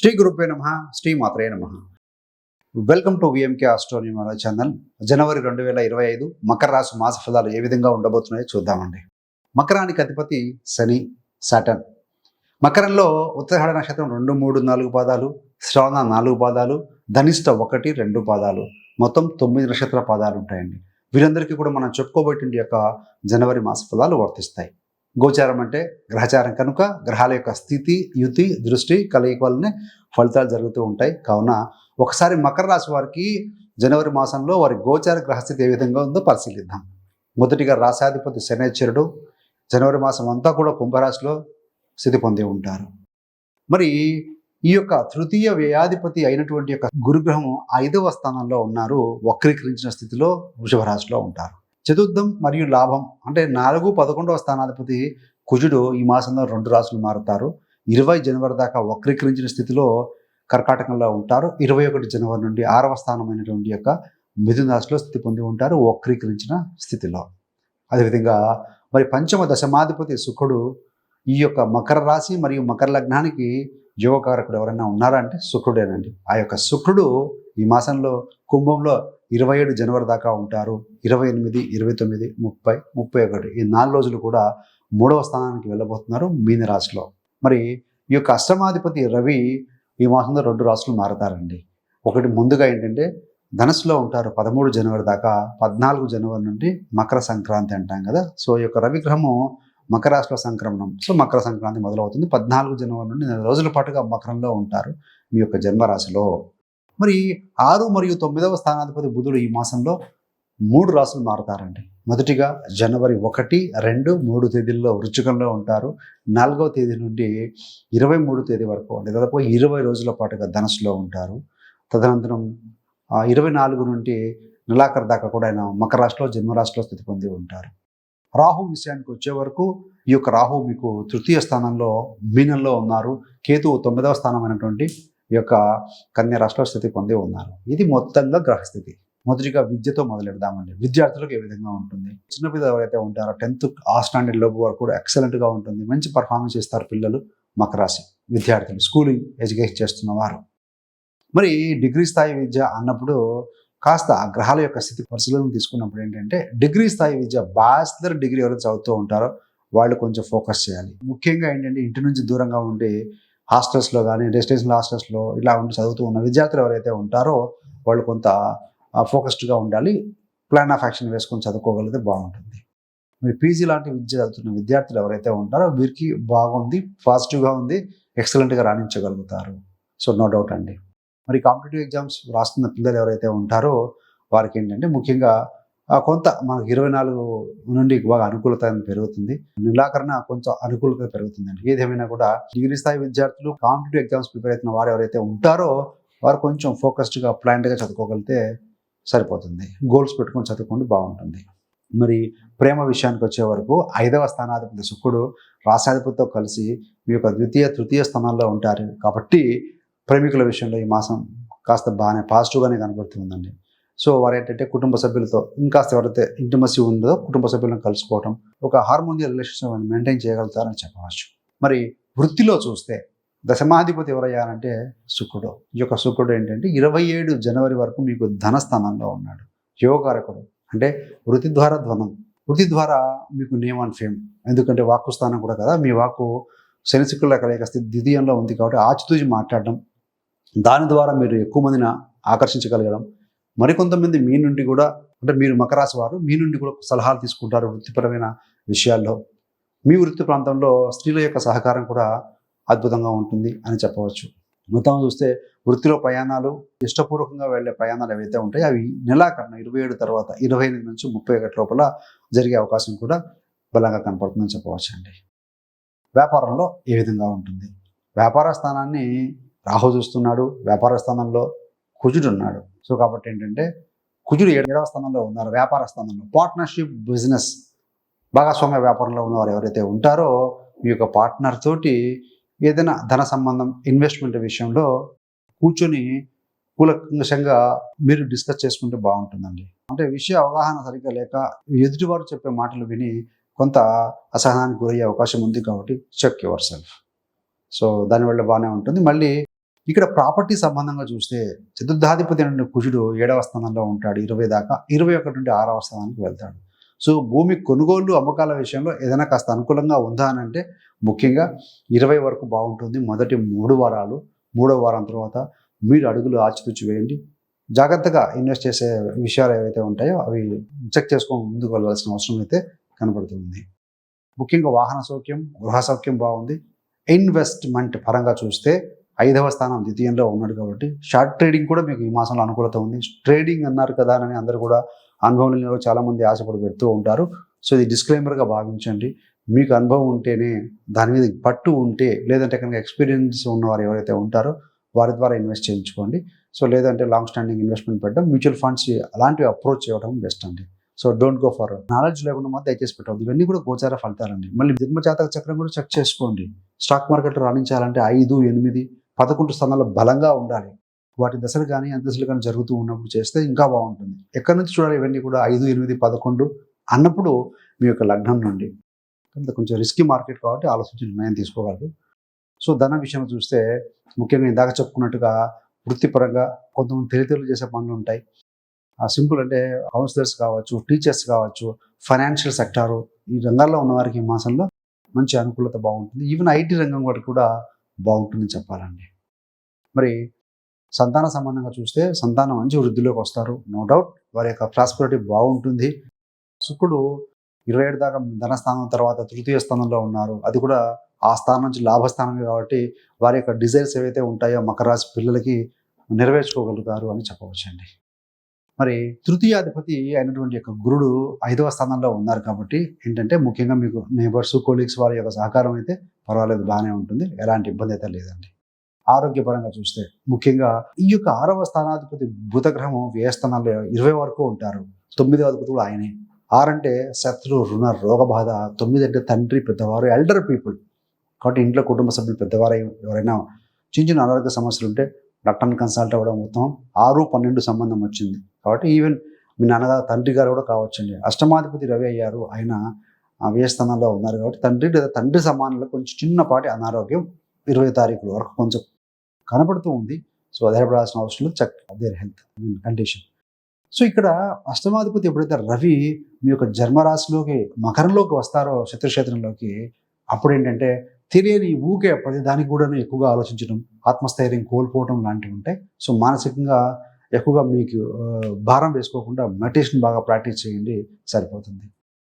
శ్రీ గురుపే నమ శ్రీ మాత్రే నమ. Welcome to VMK Astronima channel జనవరి రెండు వేల ఇరవై ఐదు మకర రాశి మాస ఫలాలు ఏ విధంగా ఉండబోతున్నాయో చూద్దామండి. మకరానికి అధిపతి శని సాటన్ మకరంలో ఉత్తరాహడ నక్షత్రం రెండు మూడు నాలుగు పాదాలు శ్రవణ నాలుగు పాదాలు ధనిష్ట ఒకటి రెండు పాదాలు. మొత్తం తొమ్మిది నక్షత్ర పాదాలు ఉంటాయండి. వీరందరికీ కూడా మనం చెప్పుకోబోయేటువంటి యొక్క జనవరి మాస ఫలాలు వర్తిస్తాయి. గోచారం అంటే గ్రహచారం కనుక గ్రహాల యొక్క స్థితి యుతి దృష్టి కలయిక వల్లనే ఫలితాలు జరుగుతూ ఉంటాయి. కావున ఒకసారి మకర రాశి వారికి జనవరి మాసంలో వారి గోచార గ్రహస్థితి ఏ విధంగా ఉందో పరిశీలిద్దాం. మొదటిగా రాశాధిపతి శనేశ్వరుడు జనవరి మాసం అంతా కూడా కుంభరాశిలో స్థితి పొంది ఉంటారు. మరి ఈ యొక్క తృతీయ వ్యయాధిపతి అయినటువంటి యొక్క గురుగ్రహం ఐదవ స్థానంలో ఉన్నారు వక్రీకరించిన స్థితిలో వృషభ రాశిలో ఉంటారు. చతుర్థం మరియు లాభం అంటే నాలుగు పదకొండవ స్థానాధిపతి కుజుడు ఈ మాసంలో రెండు రాసులు మారుతారు. ఇరవై జనవరి దాకా వక్రీకరించిన స్థితిలో కర్కాటకంలో ఉంటారు. ఇరవై ఒకటి జనవరి నుండి ఆరవ స్థానమైనటువంటి యొక్క మిథున రాశిలో స్థితి పొంది ఉంటారు వక్రీకరించిన స్థితిలో. అదేవిధంగా మరి పంచమ దశమాధిపతి శుక్రుడు ఈ యొక్క మకర రాశి మరియు మకర లగ్నానికి యువకారకుడు ఎవరైనా ఉన్నారా అంటే శుక్రుడేనండి. ఆ యొక్క శుక్రుడు ఈ మాసంలో కుంభంలో ఇరవై ఏడు జనవరి దాకా ఉంటారు. ఇరవై ఎనిమిది ఇరవై తొమ్మిది ముప్పై ముప్పై ఒకటి. ఈ నాలుగు రోజులు కూడా మూడవ స్థానానికి వెళ్ళబోతున్నారు మీనరాశిలో మరి ఈ యొక్క అష్టమాధిపతి రవి ఈ మాసంలో రెండు రాశులు మారతారండి. ఒకటి ముందుగా ఏంటంటే ధనస్సులో ఉంటారు పదమూడు జనవరి దాకా పద్నాలుగు జనవరి నుండి మకర సంక్రాంతి అంటాం కదా. సో ఈ యొక్క రవిగ్రహము మకర రాశిలో సంక్రమణం. సో మకర సంక్రాంతి మొదలవుతుంది. పద్నాలుగు జనవరి నుండి నెల రోజుల పాటుగా మకరంలో ఉంటారు మీ యొక్క జన్మరాశిలో. మరి ఆరు మరియు తొమ్మిదవ స్థానాధిపతి బుధుడు ఈ మాసంలో మూడు రాసులు మారుతారండి. మొదటిగా జనవరి ఒకటి రెండు మూడు తేదీల్లో వృచ్చికంలో ఉంటారు. నాలుగవ తేదీ నుండి ఇరవై మూడు తేదీ వరకు అంటే దాదాపు ఇరవై రోజుల పాటుగా ధనస్సులో ఉంటారు. తదనంతరం ఇరవై నాలుగు నుండి నెలాఖరు దాకా కూడా ఆయన మకర రాశిలో జన్మరాశిలో స్థితి పొంది ఉంటారు. రాహు విషయానికి వచ్చే వరకు ఈ యొక్క రాహు మీకు తృతీయ స్థానంలో మీనంలో ఉన్నారు. కేతు తొమ్మిదవ స్థానమైనటువంటి ఈ యొక్క కన్య రాశిలో స్థితి పొంది ఉన్నారు. ఇది మొత్తంగా గ్రహస్థితి మొదటిగా విద్యతో మొదలెడదామండి. విద్యార్థులకు ఏ విధంగా ఉంటుంది? చిన్నపిల్లలు ఎవరైతే ఉంటారో టెన్త్ ఆ స్టాండర్డ్ లోపు వరకు కూడా ఎక్సలెంట్గా ఉంటుంది. మంచి పర్ఫార్మెన్స్ ఇస్తారు పిల్లలు మకరాశి విద్యార్థులు. స్కూలింగ్ ఎడ్యుకేషన్ చేస్తున్న వారు. మరి డిగ్రీ స్థాయి విద్య అన్నప్పుడు కాస్త ఆ గ్రహాల యొక్క స్థితి పరిశీలన తీసుకున్నప్పుడు ఏంటంటే డిగ్రీ స్థాయి విద్య బ్యాచిలర్ డిగ్రీ ఎవరైతే చదువుతూ ఉంటారో వాళ్ళు కొంచెం ఫోకస్ చేయాలి. ముఖ్యంగా ఏంటంటే ఇంటి నుంచి దూరంగా ఉండి హాస్టల్స్లో కానీ రెసిడెన్షియల్ హాస్టల్స్లో ఇలా ఉండి చదువుతూ ఉన్న విద్యార్థులు ఎవరైతే ఉంటారో వాళ్ళు కొంత ఫోకస్డ్గా ఉండాలి ప్లాన్ ఆఫ్ యాక్షన్ వేసుకొని చదువుకోగలిగితే బాగుంటుంది. మీరు పీజీ లాంటి విద్య చదువుతున్న విద్యార్థులు ఎవరైతే ఉంటారో వీరికి బాగుంది పాజిటివ్గా ఉంది ఎక్సలెంట్గా రాణించగలుగుతారు. సో నో డౌట్ అండి. మరి కాంపిటేటివ్ ఎగ్జామ్స్ రాస్తున్న పిల్లలు ఎవరైతే ఉంటారో వారికి ఏంటంటే ముఖ్యంగా కొంత మనకు ఇరవై నాలుగు నుండి బాగా అనుకూలత పెరుగుతుంది. నిరాకరణ కొంచెం అనుకూలత పెరుగుతుందండి. ఏదేమైనా కూడా డిగ్రీ స్థాయి విద్యార్థులు కాంపిటేటివ్ ఎగ్జామ్స్ ప్రిపేర్ అవుతున్న వారు ఎవరైతే ఉంటారో వారు కొంచెం ఫోకస్డ్గా ప్లాన్డ్గా చదువుకోగలిగితే సరిపోతుంది. గోల్స్ పెట్టుకొని చదువుకోండి బాగుంటుంది. మరి ప్రేమ విషయానికి వచ్చే వరకు ఐదవ స్థానాధిపతి శుక్రుడు రాసాధిపతితో కలిసి మీ యొక్క ద్వితీయ తృతీయ స్థానాల్లో ఉంటారు. కాబట్టి ప్రేమికుల విషయంలో ఈ మాసం కాస్త బాగానే పాజిటివ్గానే కనబడుతుందండి సో వారు ఏంటంటే కుటుంబ సభ్యులతో ఇంకాస్త ఎవరైతే ఇంటిమసీ ఉందో కుటుంబ సభ్యులను కలుసుకోవడం ఒక హార్మోనియల్ రిలేషన్షిప్ మెయింటైన్ చేయగలుగుతారని చెప్పవచ్చు. మరి వృత్తిలో చూస్తే దశమాధిపతి ఎవరయ్యారంటే శుక్రుడు. ఈ యొక్క శుక్రుడు ఏంటంటే ఇరవై ఏడు జనవరి వరకు మీకు ధనస్థానంలో ఉన్నాడు. యోగకారకుడు. అంటే వృత్తి ద్వారా ధ్వనం వృత్తి ద్వారా మీకు నేమ్ అండ్ ఫేమ్ ఎందుకంటే వాక్కు స్థానం కూడా కదా మీ వాక్కు శని శుక్రుల కలయిక స్థితి ద్వితీయంలో ఉంది కాబట్టి ఆచితూచి మాట్లాడడం దాని ద్వారా మీరు ఎక్కువ మందిని ఆకర్షించగలగడం మరికొంతమంది మీ నుండి కూడా అంటే మీరు మకరాశి వారు మీ నుండి కూడా సలహాలు తీసుకుంటారు వృత్తిపరమైన విషయాల్లో. మీ వృత్తి ప్రాంతంలో స్త్రీల యొక్క సహకారం కూడా అద్భుతంగా ఉంటుంది అని చెప్పవచ్చు. మొత్తం చూస్తే వృత్తిలో ప్రయాణాలు ఇష్టపూర్వకంగా వెళ్ళే ప్రయాణాలు ఏవైతే ఉంటాయో అవి నెలాఖరున ఇరవై ఏడు తర్వాత ఇరవై ఎనిమిది నుంచి ముప్పై ఒకటి లోపల జరిగే అవకాశం కూడా బలంగా కనపడుతుందని చెప్పవచ్చు అండి. వ్యాపారంలో ఏ విధంగా ఉంటుంది? వ్యాపార స్థానాన్ని రాహు చూస్తున్నాడు. వ్యాపార స్థానంలో కుజుడు ఉన్నాడు. సో కాబట్టి ఏంటంటే కుజుడు ఏడవ స్థానంలో ఉన్నారు వ్యాపార స్థానంలో. పార్ట్నర్షిప్ బిజినెస్ భాగస్వామ్య వ్యాపారంలో ఉన్నవారు ఎవరైతే ఉంటారో మీ యొక్క పార్ట్నర్ తోటి ఏదైనా ధన సంబంధం ఇన్వెస్ట్మెంట్ విషయంలో కూర్చొని కూలంకషంగా మీరు డిస్కస్ చేసుకుంటే బాగుంటుందండి. అంటే విషయ అవగాహన సరిగ్గా లేక ఎదుటివారు చెప్పే మాటలు విని కొంత అసహనానికి గురయ్యే అవకాశం ఉంది కాబట్టి చెక్ యువర్ సెల్ఫ్ సో దానివల్ల బాగానే ఉంటుంది. మళ్ళీ ఇక్కడ ప్రాపర్టీ సంబంధంగా చూస్తే చతుర్థాధిపతి నుండి కుజుడు ఏడవ స్థానంలో ఉంటాడు ఇరవై దాకా. ఇరవై ఒకటి నుండి ఆరవ స్థానానికి వెళ్తాడు. సో భూమి కొనుగోలు అమ్మకాల విషయంలో ఏదైనా కాస్త అనుకూలంగా ఉందా అని అంటే ముఖ్యంగా ఇరవై వరకు బాగుంటుంది. మొదటి మూడు వారాలు మూడో వారం తర్వాత మీరు అడుగులు ఆచితూచి వేయండి. జాగ్రత్తగా ఇన్వెస్ట్ చేసే విషయాలు ఏవైతే ఉంటాయో అవి చెక్ చేసుకొని ముందుకు వెళ్ళాల్సిన అవసరం అయితే కనబడుతుంది ముఖ్యంగా వాహన సౌఖ్యం గృహ సౌఖ్యం బాగుంది. ఇన్వెస్ట్మెంట్ పరంగా చూస్తే ఐదవ స్థానం ద్వితీయంలో ఉన్నాడు కాబట్టి షార్ట్ ట్రేడింగ్ కూడా మీకు ఈ మాసంలో అనుకూలత ఉంది. ట్రేడింగ్ అన్నారు కదా అని అందరూ కూడా అనుభవం లేని చాలామంది ఆశపడి పెడుతూ ఉంటారు. సో ఇది డిస్క్లైమర్గా భావించండి. మీకు అనుభవం ఉంటేనే దాని మీద పట్టు ఉంటే లేదంటే కనుక ఎక్స్పీరియన్స్ ఉన్నవారు ఎవరైతే ఉంటారో వారి ద్వారా ఇన్వెస్ట్ చేయించుకోండి. సో లేదంటే లాంగ్ స్టాండింగ్ ఇన్వెస్ట్మెంట్ పెట్టడం మ్యూచువల్ ఫండ్స్ అలాంటివి అప్రోచ్ చేయడం బెస్ట్ అండి. So don't go for knowledge లేకుండా మాత్రం దయచేసి పెట్టవద్దు. ఇవన్నీ కూడా గోచార ఫలితాలండి. మళ్ళీ జన్మజాతక చక్రం కూడా చెక్ చేసుకోండి. స్టాక్ మార్కెట్లో రాణించాలంటే ఐదు ఎనిమిది పదకొండు స్థానాలు బలంగా ఉండాలి. వాటి దశలు కానీ అంతస్తులు కానీ జరుగుతూ ఉన్నప్పుడు చేస్తే ఇంకా బాగుంటుంది. ఎక్కడి నుంచి చూడాలి ఇవన్నీ కూడా ఐదు ఎనిమిది పదకొండు అన్నప్పుడు మీ యొక్క లగ్నం నుండి. కొంచెం రిస్కీ మార్కెట్ కాబట్టి ఆలోచించి నిర్ణయం తీసుకోగలరు. సో ధన విషయం చూస్తే ముఖ్యంగా ఇందాక చెప్పుకున్నట్టుగా వృత్తిపరంగా కొంతమంది తెలితేలు చేసే పనులు ఉంటాయి. ఆ సింపుల్ అంటే కౌన్సిలర్స్ కావచ్చు టీచర్స్ కావచ్చు ఫైనాన్షియల్ సెక్టారు ఈ రంగాల్లో ఉన్న వారికి ఈ మాసంలో మంచి అనుకూలత బాగుంటుంది. ఈవెన్ ఐటీ రంగం వారికి కూడా బాగుంటుందని చెప్పాలండి. మరి సంతాన సంబంధంగా చూస్తే సంతానం మంచి వృద్ధిలోకి వస్తారు. నో డౌట్ వారి యొక్క ప్రాస్పరిటీ బాగుంటుంది. శుక్రుడు ఇరవై ఏడు దాకా ధనస్థానం తర్వాత తృతీయ స్థానంలో ఉన్నారు. అది కూడా ఆ స్థానం నుంచి లాభస్థానమే కాబట్టి వారి యొక్క డిజైర్స్ ఏవైతే ఉంటాయో మకర రాశి పిల్లలకి నెరవేర్చుకోగలుగుతారు అని చెప్పవచ్చండి. మరి తృతీయాధిపతి అయినటువంటి యొక్క గురుడు ఐదవ స్థానంలో ఉన్నారు కాబట్టి ఏంటంటే ముఖ్యంగా మీకు నేబర్స్ కొలీగ్స్ వారి యొక్క సహకారం అయితే పర్వాలేదు బాగానే ఉంటుంది. ఎలాంటి ఇబ్బంది అయితే లేదండి. ఆరోగ్యపరంగా చూస్తే ముఖ్యంగా ఈ యొక్క ఆరవ స్థానాధిపతి బుధగ్రహము వ్యయ స్థానాల్లో ఇరవై వరకు ఉంటారు. తొమ్మిదవ అధిపతి కూడా ఆయనే. ఆరంటే శత్రు రుణ రోగ బాధ తొమ్మిది అంటే తండ్రి పెద్దవారు ఎల్డర్ పీపుల్ కాబట్టి ఇంట్లో కుటుంబ సభ్యులు పెద్దవారు ఎవరైనా చిన్న చిన్న అనారోగ్య సమస్యలు ఉంటే డాక్టర్ని కన్సల్ట్ అవ్వడం మొత్తం ఆరు పన్నెండు సంబంధం వచ్చింది. కాబట్టి ఈవెన్ మీ నాన్నగారు తండ్రి గారు కూడా కావచ్చండి. అష్టమాధిపతి రవి అయ్యారు. ఆయన ఆ వ్యయస్థానంలో ఉన్నారు కాబట్టి తండ్రి లేదా తండ్రి సమానంలో కొంచెం చిన్నపాటి అనారోగ్యం ఇరవై తారీఖుల వరకు కొంచెం కనపడుతూ ఉంది. సో అధైర్పడాల్సిన అవసరం లేదు check their health mean condition. So ఇక్కడ అష్టమాధిపతి ఎప్పుడైతే రవి మీ యొక్క జన్మరాశిలోకి మకరంలోకి వస్తారో శత్రుక్షేత్రంలోకి అప్పుడు ఏంటంటే తెలియని ఊకే ప్రతి దానికి కూడా ఎక్కువగా ఆలోచించడం ఆత్మస్థైర్యం కోల్పోవడం లాంటివి ఉంటాయి సో మానసికంగా ఎక్కువగా మీకు భారం వేసుకోకుండా మెడిటేషన్ బాగా ప్రాక్టీస్ చేయండి సరిపోతుంది.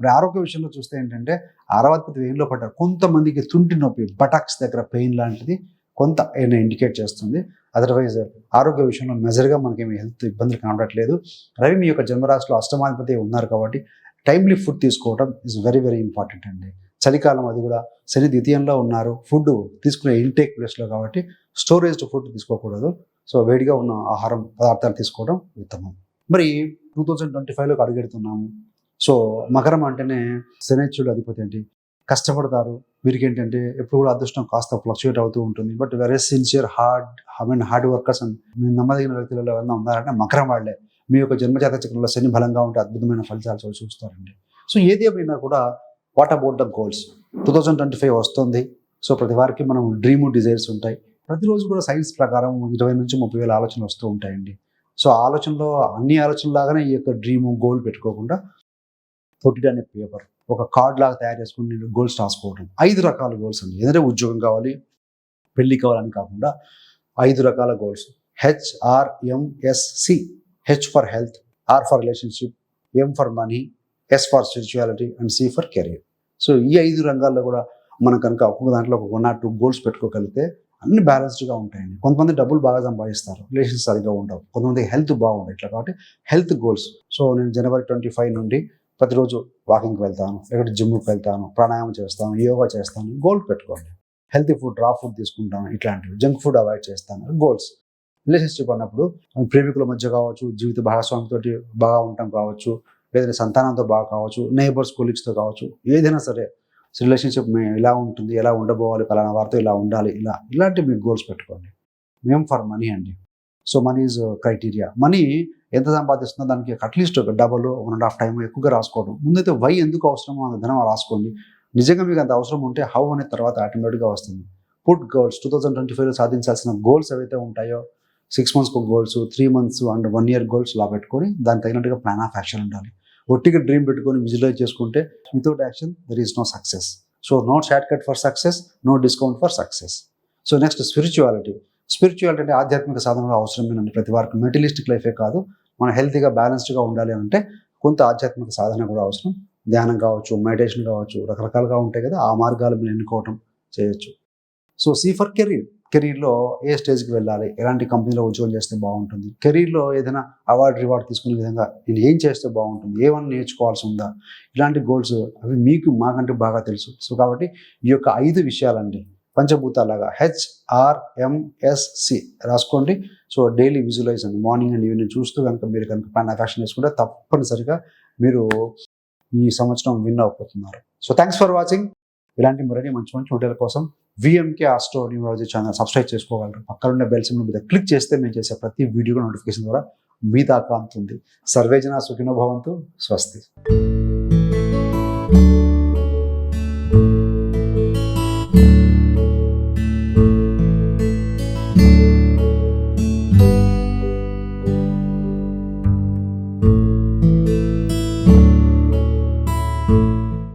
మరి ఆరోగ్య విషయంలో చూస్తే ఏంటంటే ఆరవత్పతి వేయంలో పడ్డారు కొంతమందికి తుంటి నొప్పి బటాక్స్ దగ్గర పెయిన్ లాంటిది కొంత ఏమైనా ఇండికేట్ చేస్తుంది. అదర్వైజ్ ఆరోగ్య విషయంలో మెజర్గా మనకేమి హెల్త్ ఇబ్బందులు కనబడట్లేదు. రవి మీ యొక్క జన్మరాశిలో అష్టమాధిపతి ఉన్నారు కాబట్టి టైమ్లీ ఫుడ్ తీసుకోవడం ఇస్ వెరీ వెరీ ఇంపార్టెంట్ అండి. చలికాలం అది కూడా శని ద్వితీయంలో ఉన్నారు. ఫుడ్ తీసుకునే ఇంటేక్ ప్లేస్లో కాబట్టి స్టోరేజ్డ్ ఫుడ్ తీసుకోకూడదు. సో వేడిగా ఉన్న ఆహారం పదార్థాలు తీసుకోవడం ఉత్తమం. మరి టూ థౌజండ్ ట్వంటీ ఫైవ్లోకి అడుగెడుతున్నాము. సో మకరం అంటేనే శనిచుడు అధిపతి ఏంటి? కష్టపడతారు. వీరికి ఏంటంటే ఎప్పుడు కూడా అదృష్టం కాస్త ఫ్లక్చుయేట్ అవుతూ ఉంటుంది. But very sincere hard I mean hard workers and నమ్మదగిన వ్యక్తులలో ఎవరైనా ఉన్నారంటే మకరం వాళ్ళే. మీ యొక్క జన్మజాత చక్రంలో శని బలంగా ఉంటే అద్భుతమైన ఫలితాలు చూస్తారండి. సో ఏది ఏమైనా కూడా what about the goals two thousand twenty five వస్తుంది. సో ప్రతి వారికి మనం డ్రీము డిజైర్స్ ఉంటాయి. ప్రతిరోజు కూడా సైన్స్ ప్రకారం ఇరవై నుంచి ముప్పై వేల ఆలోచనలు వస్తూ ఉంటాయండి. సో ఆలోచనలో అన్ని ఆలోచనలాగానే ఈ యొక్క డ్రీము గోల్ పెట్టుకోకుండా పొట్టిడ్ అనే పేపర్ ఒక కార్డ్ లాగా తయారు చేసుకుని గోల్స్ రాసుకోవడం ఐదు రకాల గోల్స్ అండి. ఏదంటే ఉద్యోగం కావాలి పెళ్ళి కావాలని కాకుండా ఐదు రకాల goals HRMSC H for health R for relationship M for money S for spirituality and C for career so ఈ ఐదు రంగాల్లో కూడా మనం కనుక ఒక్కొక్క దాంట్లో ఒక వన్ ఆర్ టూ గోల్స్ పెట్టుకోగలిగితే అన్ని బ్యాలెన్స్డ్గా ఉంటాయండి. కొంతమంది డబ్బులు బాగా సంపాదిస్తారు. రిలేషన్స్ సరిగ్గా ఉండవు. కొంతమంది హెల్త్ బాగుంటుంది ఇట్లా కాబట్టి హెల్త్ గోల్స్ సో నేను జనవరి ట్వంటీ ఫైవ్ నుండి ప్రతిరోజు వాకింగ్కి వెళ్తాను. లేకపోతే జిమ్కి వెళ్తాను. ప్రాణాయామం చేస్తాను. యోగా చేస్తాను. గోల్ పెట్టుకోండి. హెల్తీ ఫుడ్ రా ఫుడ్ తీసుకుంటాను. ఇట్లాంటివి. జంక్ ఫుడ్ అవాయిడ్ చేస్తాను. గోల్స్ రిలేషన్షిప్ అన్నప్పుడు ప్రేమికుల మధ్య కావచ్చు జీవిత భాగస్వామితో బాగా ఉండటం కావచ్చు. లేదంటే సంతానంతో బాగా కావచ్చు నైబర్స్ కొలీగ్స్తో కావచ్చు ఏదైనా సరే రిలేషన్షిప్ మేము ఇలా ఉంటుంది ఎలా ఉండబోవాలి పలానా వారితో ఇలా ఉండాలి ఇలా ఇలాంటి మీకు గోల్స్ పెట్టుకోండి. మేము ఫర్ మనీ అండి. So money is criteria money ఎంత సంపాదిస్తుందో దానికి అట్లీస్ట్ ఒక double one and half time ఎక్కువగా రాసుకోవడం. ముందైతే వై ఎందుకు అవసరమో అంత ధనం రాసుకోండి. నిజంగా మీకు అంత అవసరం ఉంటే హౌ అనే తర్వాత ఆటోమేటిక్గా వస్తుంది. Put goals two thousand twenty ఫైవ్లో సాధించాల్సిన గోల్స్ ఏవైతే ఉంటాయో సిక్స్ మంత్స్కి goals three months and one year goals లా పెట్టుకొని దానికి తగినట్టుగా ప్లాన్ ఆఫ్ యాక్షన్ ఉండాలి. ఒట్టిగా డ్రీమ్ పెట్టుకొని విజువలైజ్ చేసుకుంటే without action there is no success so no short cut for success no discount for success so next spirituality spirituality అంటే ఆధ్యాత్మిక సాధన కూడా అవసరమేనండి ప్రతి వారికి మెటలిస్టిక్ లైఫే కాదు. మనం హెల్తీగా బ్యాలెన్స్డ్గా ఉండాలి అంటే కొంత ఆధ్యాత్మిక సాధన కూడా అవసరం. ధ్యానం కావచ్చు మెడిటేషన్ కావచ్చు రకరకాలుగా ఉంటాయి కదా ఆ మార్గాలు మీరు ఎన్నుకోవటం చేయొచ్చు. సో సీ ఫర్ కెరీర్ కెరీర్లో ఏ స్టేజ్కి వెళ్ళాలి? ఎలాంటి కంపెనీలో ఉద్యోగం చేస్తే బాగుంటుంది? కెరీర్లో ఏదైనా అవార్డు రివార్డ్ తీసుకునే విధంగా నేను ఏం చేస్తే బాగుంటుంది? ఏమన్నా నేర్చుకోవాల్సి ఉందా? ఇలాంటి గోల్స్ అవి మీకు మాకంటే బాగా తెలుసు. సో కాబట్టి ఈ యొక్క ఐదు విషయాలండి. పంచభూతాలాగా హెచ్ఆర్ఎంఎస్సి రాసుకోండి. సో డైలీ విజువలైజ్ అండి. మార్నింగ్ అండ్ ఈవినింగ్ చూస్తూ కనుక మీరు కనుక ప్లాన్ ఆఫ్ చేసుకుంటే తప్పనిసరిగా మీరు ఈ సంవత్సరం విన్ అయిపోతున్నారు సో థ్యాంక్స్ ఫర్ వాచింగ్. ఇలాంటి మరిన్ని మంచి మంచి హోటల్ కోసం VMK astro numerology channel subscribe చేసుకోగలరు. పక్కనున్న బెల్ సింబల్ మీద క్లిక్ చేస్తే మేము చేసే ప్రతి వీడియో నోటిఫికేషన్ ద్వారా మీ దాకా అంతుంది. సర్వేజన సుఖినో భవంతు. స్వస్తి.